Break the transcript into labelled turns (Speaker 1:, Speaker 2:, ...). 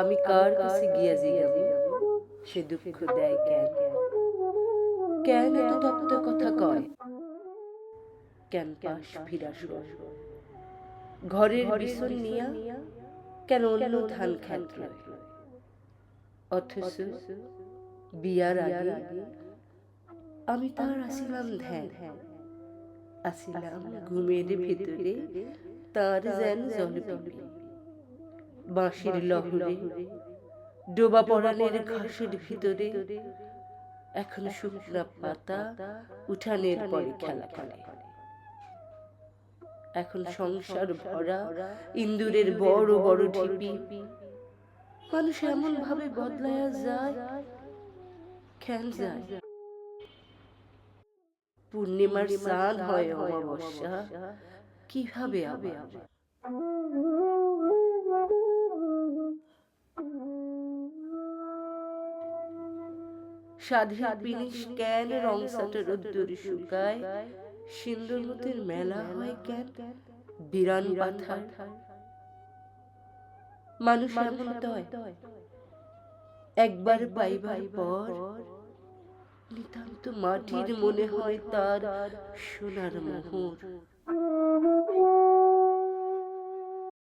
Speaker 1: আমি কার কাছে গিয়া জিগাবি সে দুঃখ দেয় কেন? কেন? এত তপ্ত কথা কয়? কেন পাশ ফিরা শোয়? ঘরের বিছন নিয়া কেন অন্য ধান রয়? অথচ বিয়ার আগে আমি তার আসিলাম ধ্যান। আসিলাম ঘুমের ভিতরে তার যেন জল বাঁশির লহরে ডোবা পরানের ঘাসের ভিতরে এখন শুকনা পাতা উঠানের পরে খেলা করে। এখন সংসার ভরা ইন্দুরের বড় বড় ঢিপি। মানুষ এমন ভাবে বদলায়া যায় কেন যায়। পূর্ণিমার স্নান হয় অমাবস্যা। কীভাবে আবার? সাধে বিনিশ কেন রং সাটা রোদ্দুর শুকায় সিন্দুরমতির মেলা হয় কেন বিরান পাথার। মানুষ তয় একবার পাইবার পর নিতান্ত মাটির মনে হয় তার সোনার মোহর।